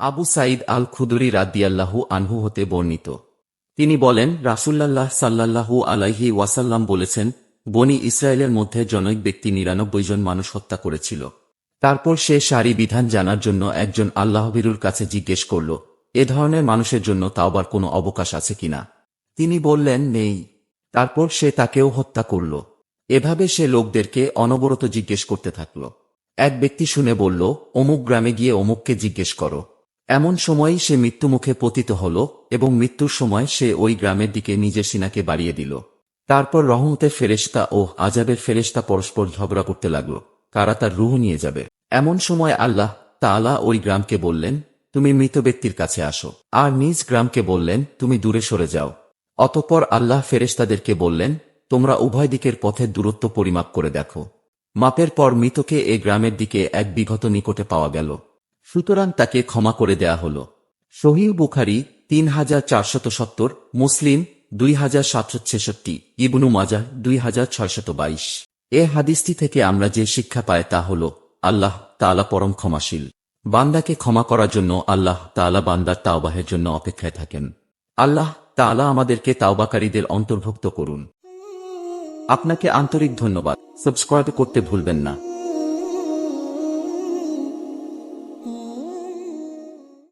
আবু সাইদ আল খুদরি রাদ্দিয়াল্লাহু আনহু হতে বর্ণিত। তিনি বলেন রাসুল্লাহ সাল্লাল্লাহু আলাইহি ওয়াসাল্লাম বলেছেন, বনি ইসরায়েলের মধ্যে জনৈক ব্যক্তি নিরানব্বই জন মানুষ হত্যা করেছিল। তারপর সে সারি বিধান জানার জন্য একজন আল্লাহবিরুর কাছে জিজ্ঞেস করল, এ ধরনের মানুষের জন্য তাওবার কোনো অবকাশ আছে কিনা তিনি বললেন, নেই। তারপর সে তাকেও হত্যা করল। এভাবে সে লোকদেরকে অনবরত জিজ্ঞেস করতে থাকল। এক ব্যক্তি শুনে বলল, অমুক গ্রামে গিয়ে অমুককে জিজ্ঞেস করো। এমন সময়ই সে মৃত্যুমুখে পতিত হল এবং মৃত্যুর সময় সে ওই গ্রামের দিকে নিজের সিনাকে বাড়িয়ে দিল। তারপর রহমতের ফেরেশতা ও আজাবের ফেরেশতা পরস্পর ঝগড়া করতে লাগল। কারা তার রুহ নিয়ে যাবে। এমন সময় আল্লাহ তাআলা ওই গ্রামকে বললেন, তুমি মৃত ব্যক্তির কাছে আসো। আর নিজ গ্রামকে বললেন, তুমি দূরে সরে যাও। অতঃপর আল্লাহ ফেরেশতাদেরকে বললেন, তোমরা উভয় দিকের পথের দূরত্ব পরিমাপ করে দেখো। মাপের পর মৃতকে এ গ্রামের দিকে এক বিঘত নিকটে পাওয়া গেল। সুতরাং তাকে ক্ষমা করে দেয়া হল। শহীদ বুখারি তিন হাজার চারশত সত্তর, মুসলিম দুই হাজার সাতশো ছেষট্টি, ইবনু মাজা দুই হাজার ছয়শত বাইশ। এ হাদিসটি থেকে আমরা যে শিক্ষা পাই তা হল, আল্লাহ তালা পরম ক্ষমাশীল। বান্দাকে ক্ষমা করার জন্য আল্লাহ তালা বান্দার তাওবাহের জন্য অপেক্ষায় থাকেন। আল্লাহ তালা আমাদেরকে তাওবাকারীদের অন্তর্ভুক্ত করুন। আপনাকে আন্তরিক ধন্যবাদ। সাবস্ক্রাইব করতে ভুলবেন না।